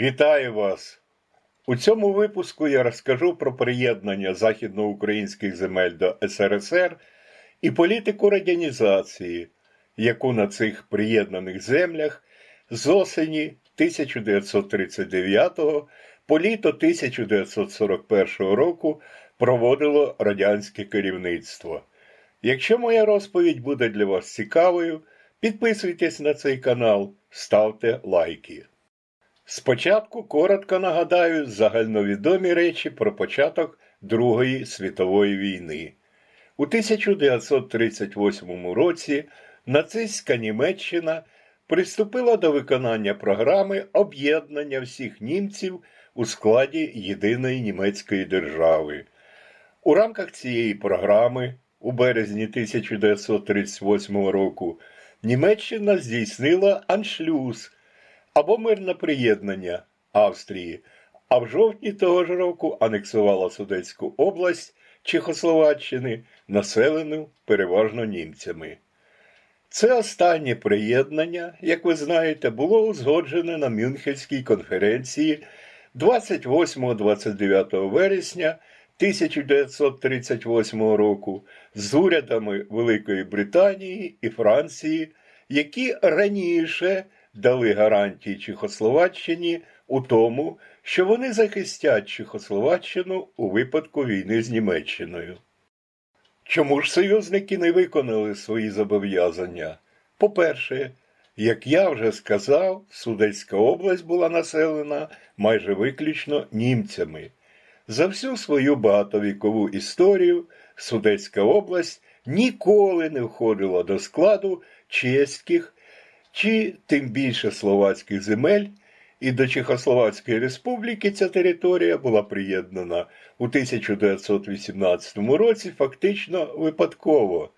Вітаю вас! У цьому випуску я розкажу про приєднання західноукраїнських земель до СРСР і політику радянізації, яку на цих приєднаних землях з осені 1939 по літо 1941 року проводило радянське керівництво. Якщо моя розповідь буде для вас цікавою, підписуйтесь на цей канал, ставте лайки. Спочатку коротко нагадаю загальновідомі речі про початок Другої світової війни. У 1938 році нацистська Німеччина приступила до виконання програми об'єднання всіх німців у складі єдиної німецької держави. У рамках цієї програми у березні 1938 року Німеччина здійснила аншлюз або мирне приєднання Австрії, а в жовтні того ж року анексувала Судетську область Чехословаччини, населену переважно німцями. Це останнє приєднання, як ви знаєте, було узгоджене на Мюнхенській конференції 28-29 вересня 1938 року з урядами Великої Британії і Франції, які раніше дали гарантії Чехословаччині у тому, що вони захистять Чехословаччину у випадку війни з Німеччиною. Чому ж союзники не виконали свої зобов'язання? По-перше, як я вже сказав, Судецька область була населена майже виключно німцями. За всю свою багатовікову історію Судецька область ніколи не входила до складу чеських чи тим більше словацьких земель, і до Чехословацької республіки ця територія була приєднана у 1918 році фактично випадково.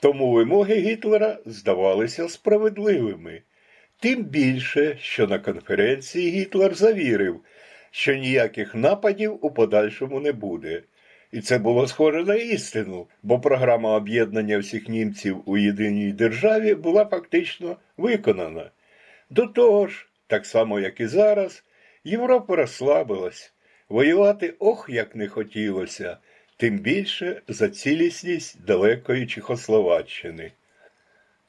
Тому вимоги Гітлера здавалися справедливими. Тим більше, що на конференції Гітлер завірив, що ніяких нападів у подальшому не буде. І це було схоже на істину, бо програма об'єднання всіх німців у єдиній державі була фактично виконана. До того ж, так само як і зараз, Європа розслабилась, воювати ох як не хотілося, тим більше за цілісність далекої Чехословаччини.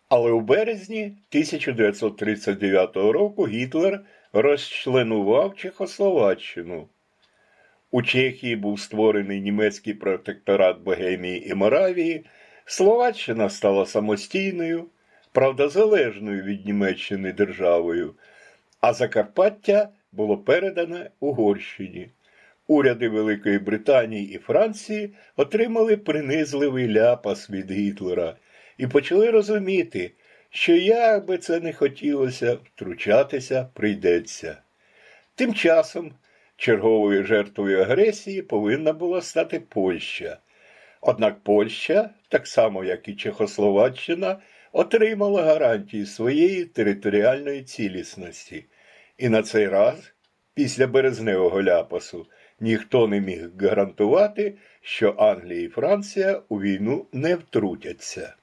Але у березні 1939 року Гітлер розчленував Чехословаччину. У Чехії був створений німецький протекторат Богемії і Моравії, Словаччина стала самостійною, правда, залежною від Німеччини державою, а Закарпаття було передане Угорщині. Уряди Великої Британії і Франції отримали принизливий ляпас від Гітлера і почали розуміти, що як би це не хотілося, втручатися прийдеться. Тим часом черговою жертвою агресії повинна була стати Польща. Однак Польща, так само як і Чехословаччина, отримала гарантії своєї територіальної цілісності. І на цей раз, після березневого ляпасу, ніхто не міг гарантувати, що Англія і Франція у війну не втрутяться.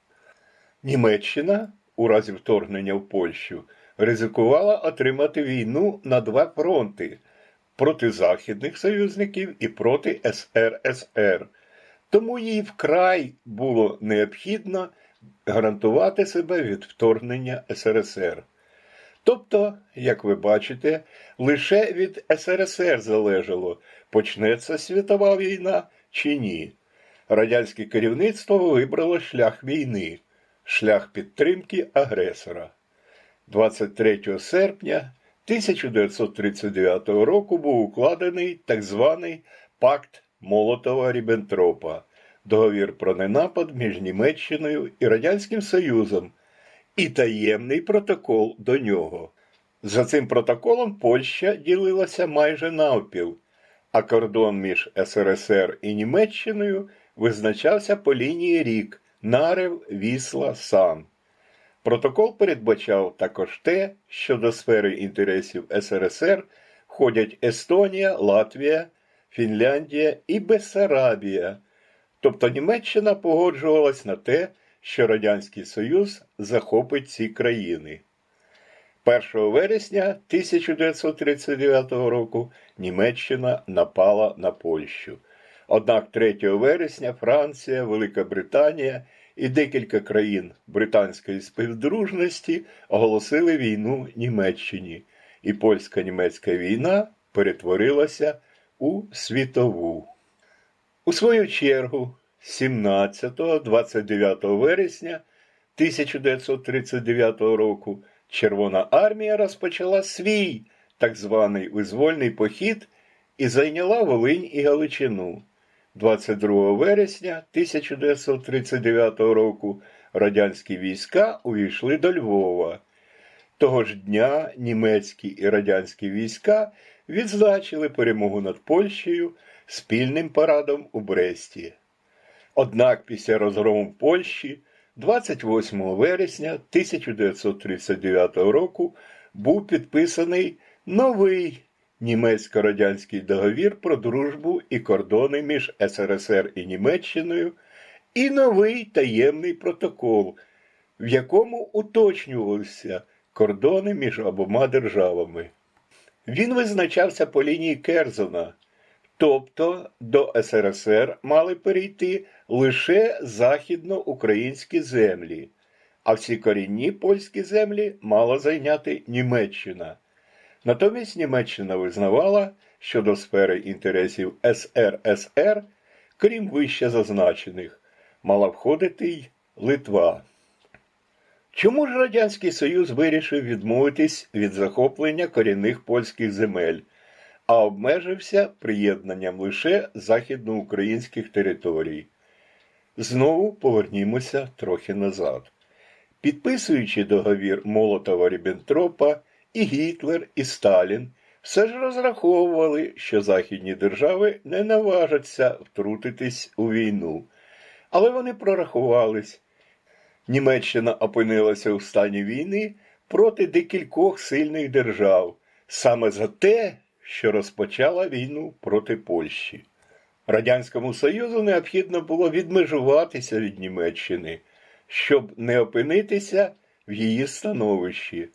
Німеччина, у разі вторгнення в Польщу, ризикувала отримати війну на два фронти проти західних союзників і проти СРСР. Тому їй вкрай було необхідно гарантувати себе від вторгнення СРСР. Тобто, як ви бачите, лише від СРСР залежало, почнеться світова війна чи ні. Радянське керівництво вибрало шлях війни, шлях підтримки агресора. 23 серпня 1939 року був укладений так званий Пакт Молотова Ріббентропа, договір про ненапад між Німеччиною і Радянським Союзом і таємний протокол до нього. За цим протоколом Польща ділилася майже навпіл, а кордон між СРСР і Німеччиною визначався по лінії рік Нарев, Вісла, Сан. Протокол передбачав також те, що до сфери інтересів СРСР входять Естонія, Латвія, Фінляндія і Бессарабія. Тобто Німеччина погоджувалась на те, що Радянський Союз захопить ці країни. 1 вересня 1939 року Німеччина напала на Польщу. Однак 3 вересня Франція, Велика Британія і декілька країн британської співдружності оголосили війну Німеччині, і польсько-німецька війна перетворилася у світову. У свою чергу, 17-29 вересня 1939 року Червона армія розпочала свій так званий визвольний похід і зайняла Волинь і Галичину. 22 вересня 1939 року радянські війська увійшли до Львова. Того ж дня німецькі і радянські війська відзначили перемогу над Польщею спільним парадом у Бресті. Однак після розгрому Польщі 28 вересня 1939 року був підписаний новий німецько-радянський договір про дружбу і кордони між СРСР і Німеччиною, і новий таємний протокол, в якому уточнювалися кордони між обома державами. Він визначався по лінії Керзона, тобто до СРСР мали перейти лише західноукраїнські землі, а всі корінні польські землі мала зайняти Німеччина. Натомість Німеччина визнавала, що до сфери інтересів СРСР, крім вище зазначених, мала входити й Литва. Чому ж Радянський Союз вирішив відмовитись від захоплення корінних польських земель, а обмежився приєднанням лише західноукраїнських територій? Знову повернімося трохи назад. Підписуючи договір Молотова Ріббентропа, і Гітлер, і Сталін все ж розраховували, що західні держави не наважаться втрутитись у війну. Але вони прорахувались. Німеччина опинилася у стані війни проти декількох сильних держав, саме за те, що розпочала війну проти Польщі. Радянському Союзу необхідно було відмежуватися від Німеччини, щоб не опинитися в її становищі.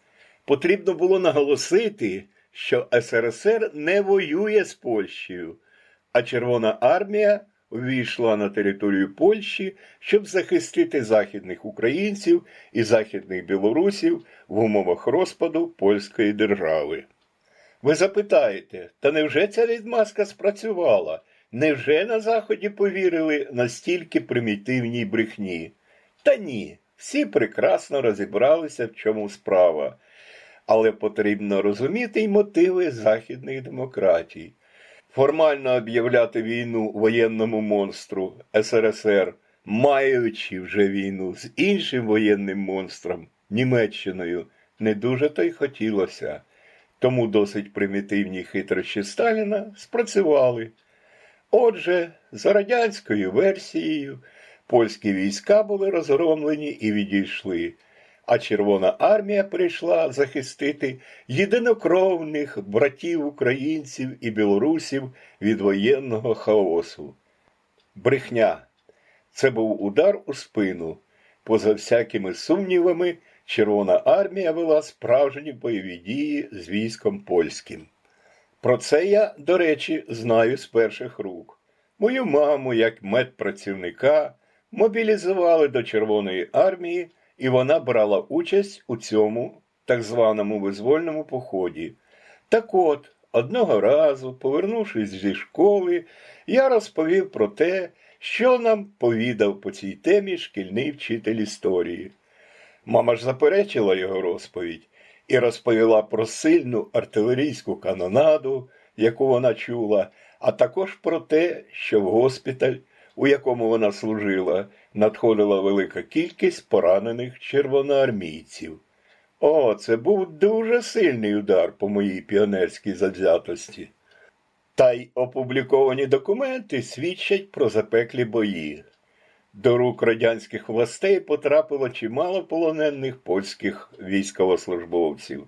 Потрібно було наголосити, що СРСР не воює з Польщею, а Червона армія увійшла на територію Польщі, щоб захистити західних українців і західних білорусів в умовах розпаду польської держави. Ви запитаєте, та невже ця відмазка спрацювала? Невже на Заході повірили настільки примітивній брехні? Та ні, всі прекрасно розібралися, в чому справа. Але потрібно розуміти й мотиви західних демократій. Формально об'являти війну воєнному монстру СРСР, маючи вже війну з іншим воєнним монстром Німеччиною, не дуже то й хотілося. Тому досить примітивні хитрощі Сталіна спрацювали. Отже, за радянською версією, польські війська були розгромлені і відійшли, а Червона армія прийшла захистити єдинокровних братів українців і білорусів від воєнного хаосу. Брехня це був удар у спину. Поза всякими сумнівами, Червона армія вела справжні бойові дії з військом польським. Про це я, до речі, знаю з перших рук. Мою маму, як медпрацівника, мобілізували до Червоної армії, і вона брала участь у цьому так званому визвольному поході. Так от, одного разу, повернувшись зі школи, я розповів про те, що нам повідав по цій темі шкільний вчитель історії. Мама ж заперечила його розповідь і розповіла про сильну артилерійську канонаду, яку вона чула, а також про те, що в госпіталь, у якому вона служила, надходила велика кількість поранених червоноармійців. О, це був дуже сильний удар по моїй піонерській завзятості. Та й опубліковані документи свідчать про запеклі бої. До рук радянських властей потрапило чимало полонених польських військовослужбовців,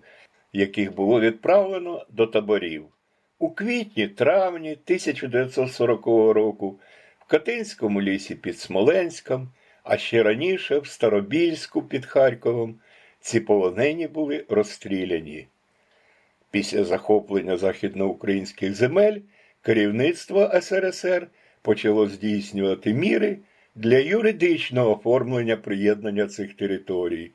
яких було відправлено до таборів. У квітні-травні 1940 року Катинському лісі під Смоленськом, а ще раніше в Старобільську під Харковом ці полонені були розстріляні. Після захоплення західноукраїнських земель керівництво СРСР почало здійснювати міри для юридичного оформлення приєднання цих територій.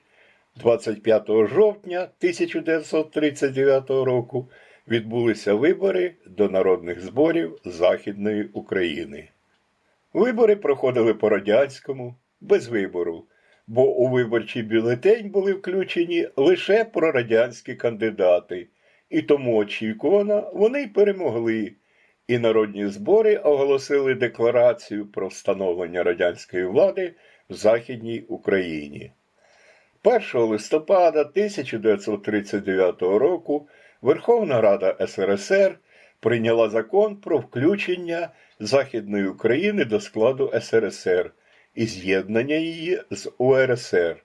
25 жовтня 1939 року відбулися вибори до народних зборів Західної України. Вибори проходили по радянському, без вибору, бо у виборчий бюлетень були включені лише прорадянські кандидати, і тому очікувано вони й перемогли. І народні збори оголосили декларацію про встановлення радянської влади в Західній Україні. 1 листопада 1939 року Верховна Рада СРСР прийняла закон про включення Західної України до складу СРСР і з'єднання її з УРСР.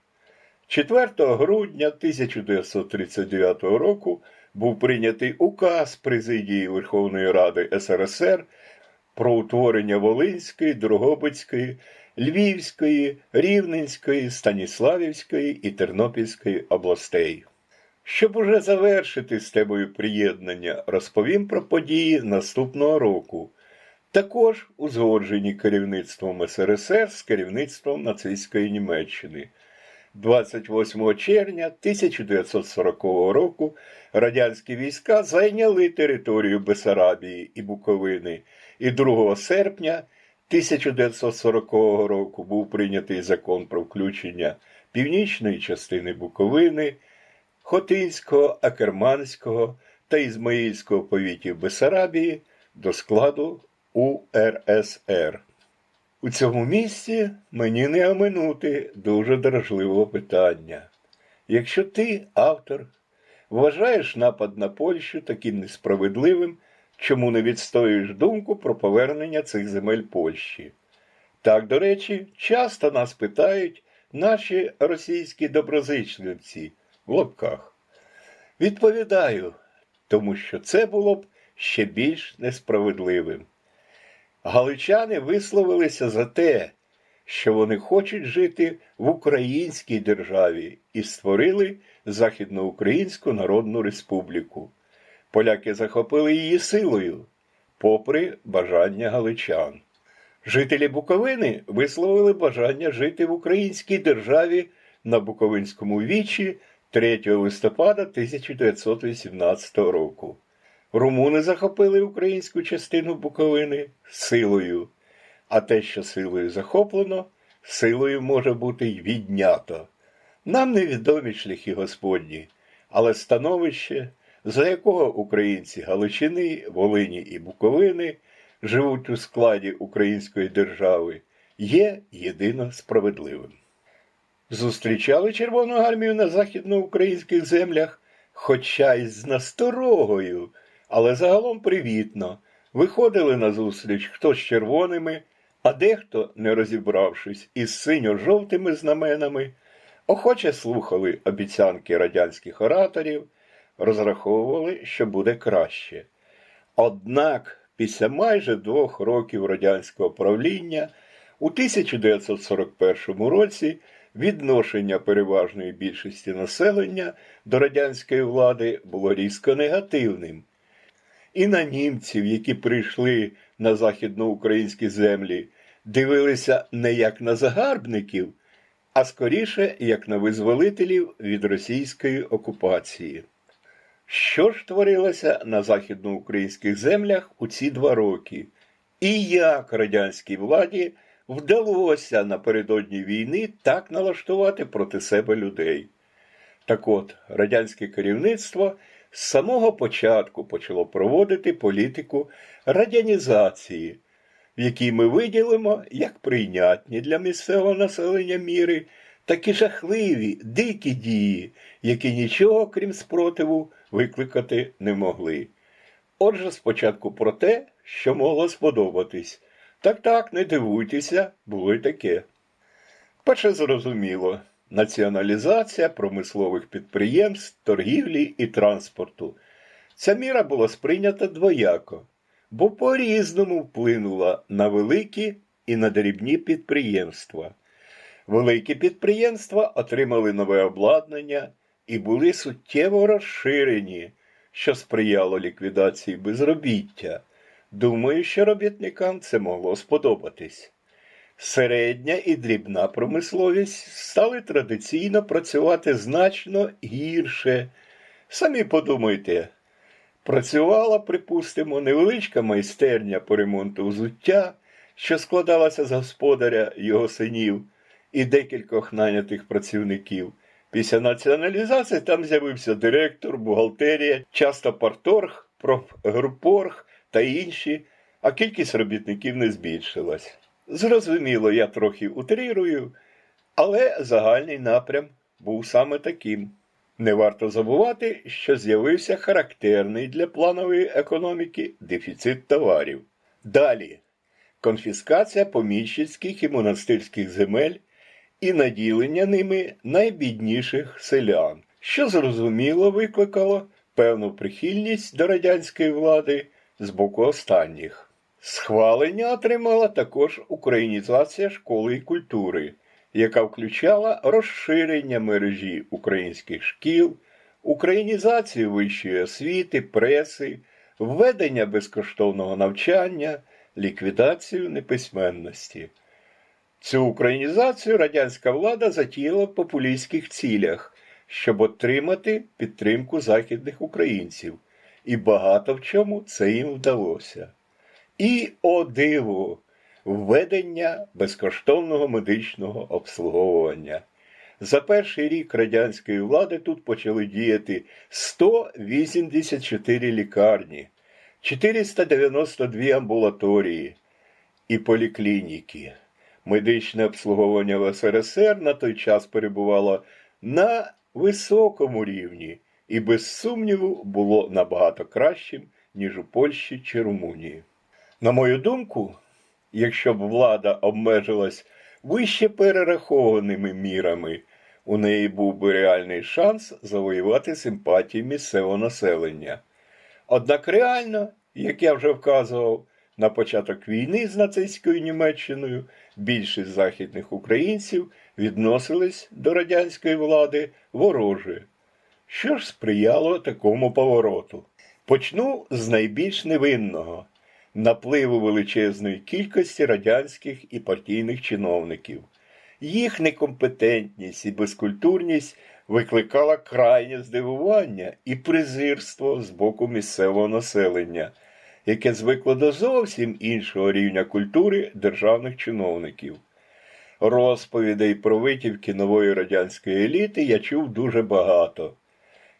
4 грудня 1939 року був прийнятий указ Президії Верховної Ради СРСР про утворення Волинської, Дрогобицької, Львівської, Рівненської, Станіславівської і Тернопільської областей. Щоб уже завершити з темою приєднання, розповім про події наступного року, також узгоджені керівництвом СРСР з керівництвом нацистської Німеччини. 28 червня 1940 року радянські війська зайняли територію Бесарабії і Буковини, і 2 серпня 1940 року був прийнятий закон про включення північної частини Буковини, Хотинського, Акерманського та Ізмаїльського повітів Бесарабії до складу УРСР. У цьому місці мені не оминути дуже дражливого питання. Якщо ти, автор, вважаєш напад на Польщу таким несправедливим, чому не відстоюєш думку про повернення цих земель Польщі? Так, до речі, часто нас питають наші російські доброзичливці в лапках. Відповідаю, тому що це було б ще більш несправедливим. Галичани висловилися за те, що вони хочуть жити в українській державі і створили Західноукраїнську Народну Республіку. Поляки захопили її силою, попри бажання галичан. Жителі Буковини висловили бажання жити в українській державі на Буковинському вічі 3 листопада 1918 року. Румуни захопили українську частину Буковини силою, а те, що силою захоплено, силою може бути й віднято. Нам невідомі шляхи Господні, але становище, за якого українці Галичини, Волині і Буковини живуть у складі української держави, є єдино справедливим. Зустрічали Червону армію на західноукраїнських землях, хоча й з насторогою, але загалом привітно. Виходили на зустріч хто з червоними, а дехто, не розібравшись, із синьо-жовтими знаменами, охоче слухали обіцянки радянських ораторів, розраховували, що буде краще. Однак після майже двох років радянського правління у 1941 році відношення переважної більшості населення до радянської влади було різко негативним. І на німців, які прийшли на західноукраїнські землі, дивилися не як на загарбників, а скоріше як на визволителів від російської окупації. Що ж творилося на західноукраїнських землях у ці два роки? І як радянській владі вдалося напередодні війни так налаштувати проти себе людей? Так от, радянське керівництво з самого початку почало проводити політику радянізації, в якій ми виділимо як прийнятні для місцевого населення міри, так і жахливі, дикі дії, які нічого, крім спротиву, викликати не могли. Отже, спочатку про те, що могло сподобатись. Так так, не дивуйтеся, було й таке. Перше зрозуміло, націоналізація промислових підприємств, торгівлі і транспорту. Ця міра була сприйнята двояко, бо по-різному вплинула на великі і на дрібні підприємства. Великі підприємства отримали нове обладнання і були суттєво розширені, що сприяло ліквідації безробіття. Думаю, що робітникам це могло сподобатись. Середня і дрібна промисловість стали традиційно працювати значно гірше. Самі подумайте, працювала, припустимо, невеличка майстерня по ремонту взуття, що складалася з господаря його синів і декількох нанятих працівників. Після націоналізації там з'явився директор, бухгалтерія, часто парторг, профгрупорг та інші, а кількість робітників не збільшилась. Зрозуміло, я трохи утрирую, але загальний напрям був саме таким. Не варто забувати, що з'явився характерний для планової економіки дефіцит товарів. Далі конфіскація поміщицьких і монастирських земель і наділення ними найбідніших селян, що зрозуміло викликало певну прихильність до радянської влади з боку останніх. Схвалення отримала також українізація школи і культури, яка включала розширення мережі українських шкіл, українізацію вищої освіти, преси, введення безкоштовного навчання, ліквідацію неписьменності. Цю українізацію радянська влада затіяла в популістських цілях, щоб отримати підтримку західних українців, і багато в чому це їм вдалося. І о диво! Введення безкоштовного медичного обслуговування. За перший рік радянської влади тут почали діяти 184 лікарні, 492 амбулаторії і поліклініки. Медичне обслуговування в СРСР на той час перебувало на високому рівні і, без сумніву, було набагато кращим, ніж у Польщі чи Румунії. На мою думку, якщо б влада обмежилась вище перерахованими мірами, у неї був би реальний шанс завоювати симпатії місцевого населення. Однак реально, як я вже вказував, на початок війни з нацистською Німеччиною більшість західних українців відносились до радянської влади вороже. Що ж сприяло такому повороту? Почну з найбільш невинного напливу величезної кількості радянських і партійних чиновників. Їх некомпетентність і безкультурність викликала крайнє здивування і презирство з боку місцевого населення, яке звикло до зовсім іншого рівня культури державних чиновників. Розповідей про витівки нової радянської еліти я чув дуже багато.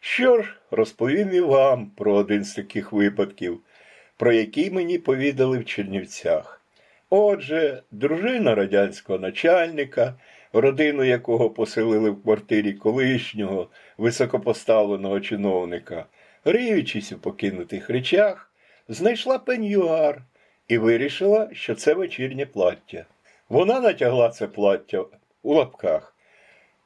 Що ж, розповім і вам про один з таких випадків, про який мені повідали в Чернівцях. Отже, дружина радянського начальника, родину якого поселили в квартирі колишнього високопоставленого чиновника, риючись у покинутих речах, знайшла пеньюар і вирішила, що це вечірнє плаття. Вона натягла це плаття у лапках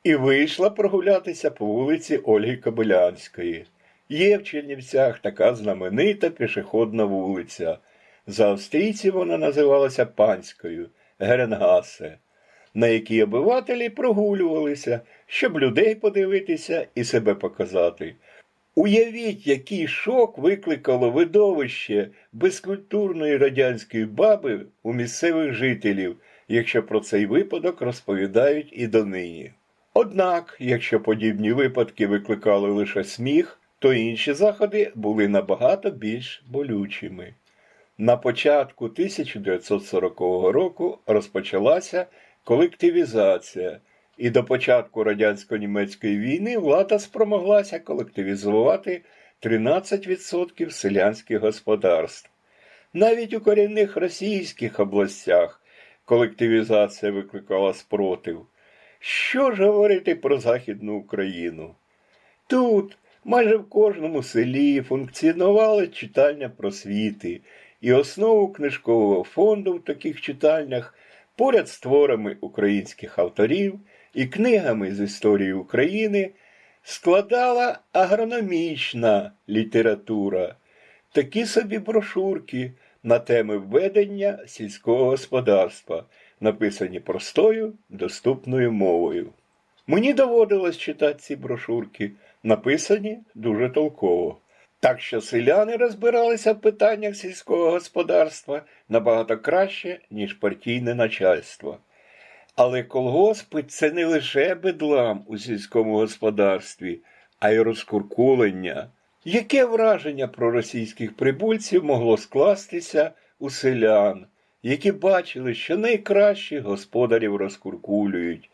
і вийшла прогулятися по вулиці Ольги Кобилянської. Є в Чернівцях така знаменита пішохідна вулиця. За австрійців вона називалася Панською Геренгасе, на якій обивателі прогулювалися, щоб людей подивитися і себе показати. Уявіть, який шок викликало видовище безкультурної радянської баби у місцевих жителів, якщо про цей випадок розповідають і донині. Однак, якщо подібні випадки викликали лише сміх, то інші заходи були набагато більш болючими. На початку 1940 року розпочалася колективізація, і до початку радянсько-німецької війни влада спромоглася колективізувати 13% селянських господарств. Навіть у корінних російських областях колективізація викликала спротив. Що ж говорити про Західну Україну? Тут майже в кожному селі функціонувала читальня просвіти, і основу книжкового фонду в таких читальнях поряд з творами українських авторів і книгами з історії України складала агрономічна література, такі собі брошурки на теми введення сільського господарства, написані простою, доступною мовою. Мені доводилось читати ці брошурки, написані дуже толково. Так що селяни розбиралися в питаннях сільського господарства набагато краще, ніж партійне начальство. Але колгоспи це не лише бедлам у сільському господарстві, а й розкуркулення. Яке враження про російських прибульців могло скластися у селян, які бачили, що найкращі господарів розкуркулюють,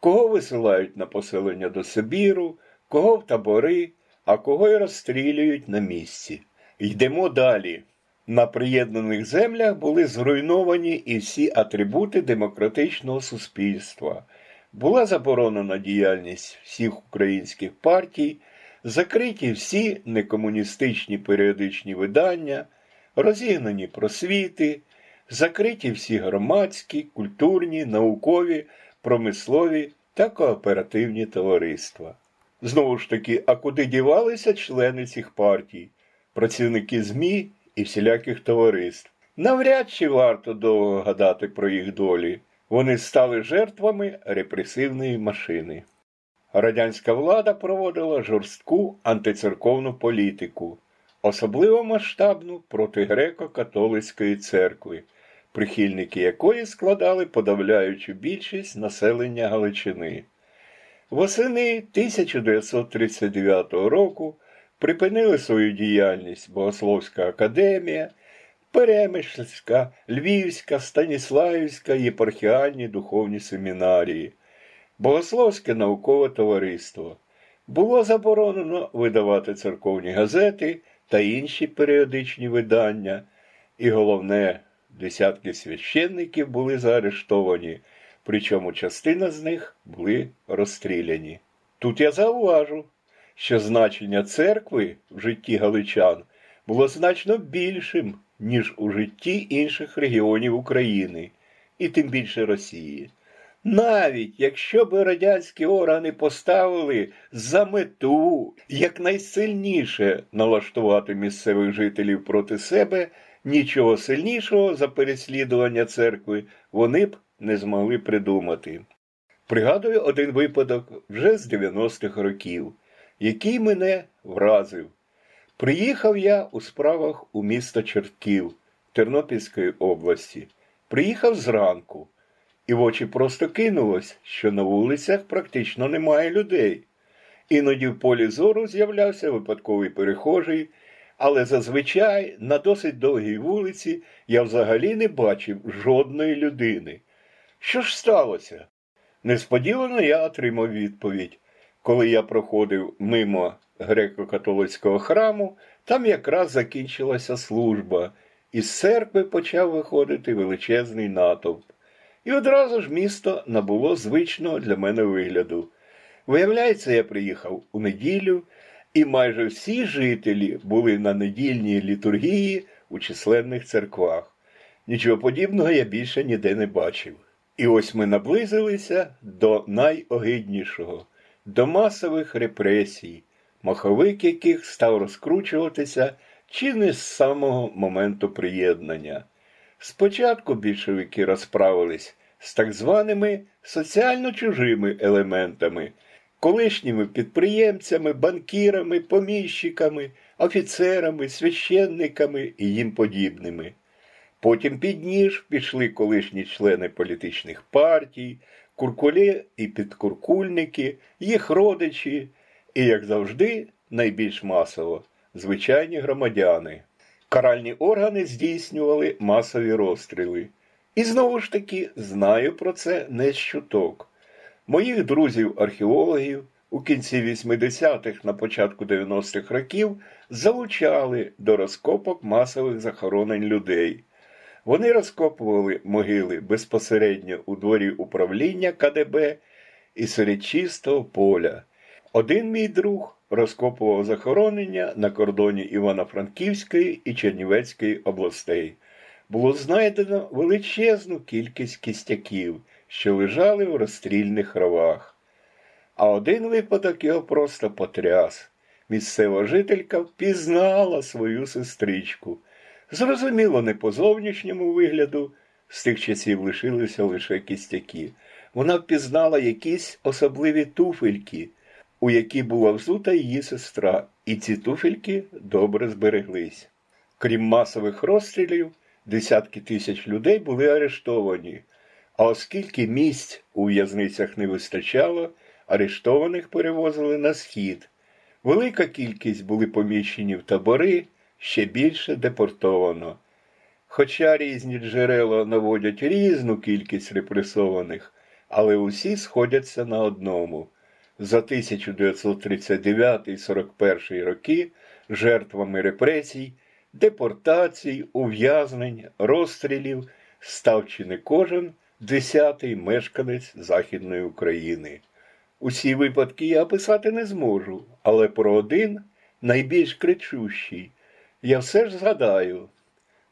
кого висилають на поселення до Сибіру, кого в табори, а кого й розстрілюють на місці. Йдемо далі. На приєднаних землях були зруйновані і всі атрибути демократичного суспільства. Була заборонена діяльність всіх українських партій, закриті всі некомуністичні періодичні видання, розігнані просвіти, закриті всі громадські, культурні, наукові, промислові та кооперативні товариства. Знову ж таки, а куди дівалися члени цих партій, працівники ЗМІ і всіляких товариств? Навряд чи варто довго гадати про їх долі. Вони стали жертвами репресивної машини. Радянська влада проводила жорстку антицерковну політику, особливо масштабну проти греко-католицької церкви, прихильники якої складали подавляючу більшість населення Галичини. Восени 1939 року припинили свою діяльність Богословська академія, Перемишльська, Львівська, Станіславівська єпархіальні духовні семінарії, Богословське наукове товариство. Було заборонено видавати церковні газети та інші періодичні видання, і головне, десятки священників були заарештовані, причому частина з них були розстріляні. Тут я зауважу, що значення церкви в житті галичан було значно більшим, ніж у житті інших регіонів України, і тим більше Росії. Навіть якщо б радянські органи поставили за мету якнайсильніше налаштувати місцевих жителів проти себе, нічого сильнішого за переслідування церкви вони б не змогли придумати. Пригадую один випадок вже з 90-х років, який мене вразив. Приїхав я у справах у місто Чертків Тернопільської області. Приїхав зранку, і в очі просто кинулось, що на вулицях практично немає людей. Іноді в полі зору з'являвся випадковий перехожий, але зазвичай на досить довгій вулиці я взагалі не бачив жодної людини. Що ж сталося? Несподівано я отримав відповідь. Коли я проходив мимо греко-католицького храму, там якраз закінчилася служба, і з церкви почав виходити величезний натовп. І одразу ж місто набуло звичного для мене вигляду. Виявляється, я приїхав у неділю, і майже всі жителі були на недільній літургії у численних церквах. Нічого подібного я більше ніде не бачив. І ось ми наблизилися до найогиднішого, до масових репресій, маховик яких став розкручуватися чи не з самого моменту приєднання. Спочатку більшовики розправились з так званими соціально чужими елементами, колишніми підприємцями, банкірами, поміщиками, офіцерами, священниками і їм подібними. Потім під ніж пішли колишні члени політичних партій, куркулі і підкуркульники, їх родичі, і, як завжди, найбільш масово звичайні громадяни. Каральні органи здійснювали масові розстріли. І знову ж таки знаю про це не з чуток. Моїх друзів-археологів у кінці 80-х, на початку 90-х років залучали до розкопок масових захоронень людей. Вони розкопували могили безпосередньо у дворі управління КДБ і серед чистого поля. Один мій друг розкопував захоронення на кордоні Івано-Франківської і Чернівецької областей. Було знайдено величезну кількість кістяків, що лежали в розстрільних ровах. А один випадок його просто потряс. Місцева жителька впізнала свою сестричку. Зрозуміло, не по зовнішньому вигляду, з тих часів лишилися лише кістяки. Вона впізнала якісь особливі туфельки, у які була взута її сестра, і ці туфельки добре збереглись. Крім масових розстрілів, десятки тисяч людей були арештовані. А оскільки місць у в'язницях не вистачало, арештованих перевозили на схід. Велика кількість були поміщені в табори, ще більше депортовано. Хоча різні джерела наводять різну кількість репресованих, але усі сходяться на одному. За 1939-41 роки жертвами репресій, депортацій, ув'язнень, розстрілів став чи не кожен десятий мешканець Західної України. Усі випадки я описати не зможу, але про один найбільш кричущий я все ж згадаю.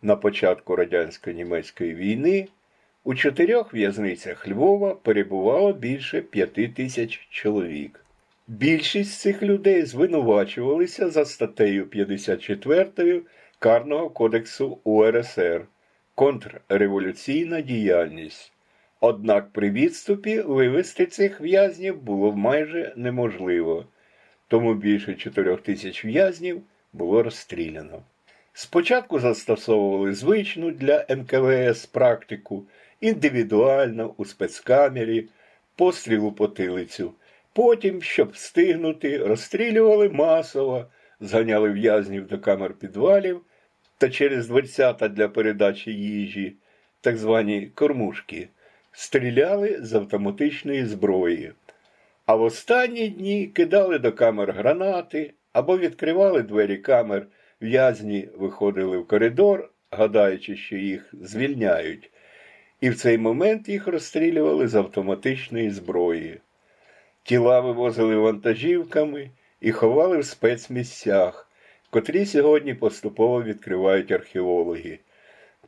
На початку радянсько-німецької війни у чотирьох в'язницях Львова перебувало більше п'яти тисяч чоловік. Більшість цих людей звинувачувалися за статтею 54 Карного кодексу УРСР контрреволюційна діяльність. Однак при відступі вивести цих в'язнів було майже неможливо, тому більше 4 тисяч в'язнів було розстріляно. Спочатку застосовували звичну для НКВС практику, індивідуально у спецкамері, постріл у потилицю. Потім, щоб встигнути, розстрілювали масово, зганяли в'язнів до камер підвалів та через дверцята для передачі їжі, так звані кормушки, стріляли з автоматичної зброї. А в останні дні кидали до камер гранати або відкривали двері камер, в'язні виходили в коридор, гадаючи, що їх звільняють, і в цей момент їх розстрілювали з автоматичної зброї. Тіла вивозили вантажівками і ховали в спецмісцях, котрі сьогодні поступово відкривають археологи.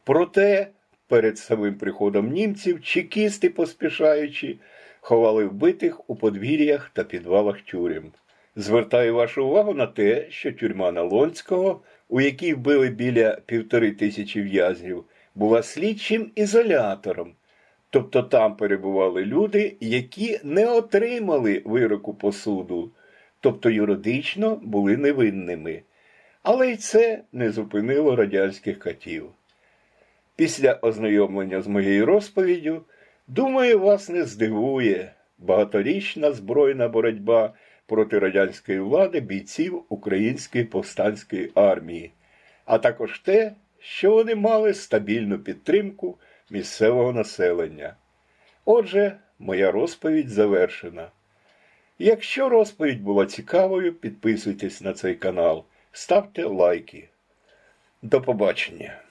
Проте перед самим приходом німців чекісти, поспішаючи, ховали вбитих у подвір'ях та підвалах тюрем. Звертаю вашу увагу на те, що тюрма Налонського, у якій вбили біля півтори тисячі в'язнів, була слідчим ізолятором. Тобто там перебували люди, які не отримали вироку по суду, тобто юридично були невинними. Але й це не зупинило радянських катів. Після ознайомлення з моєю розповіддю, думаю, вас не здивує багаторічна збройна боротьба проти радянської влади бійців Української повстанської армії, а також те, що вони мали стабільну підтримку місцевого населення. Отже, моя розповідь завершена. Якщо розповідь була цікавою, підписуйтесь на цей канал, ставте лайки. До побачення!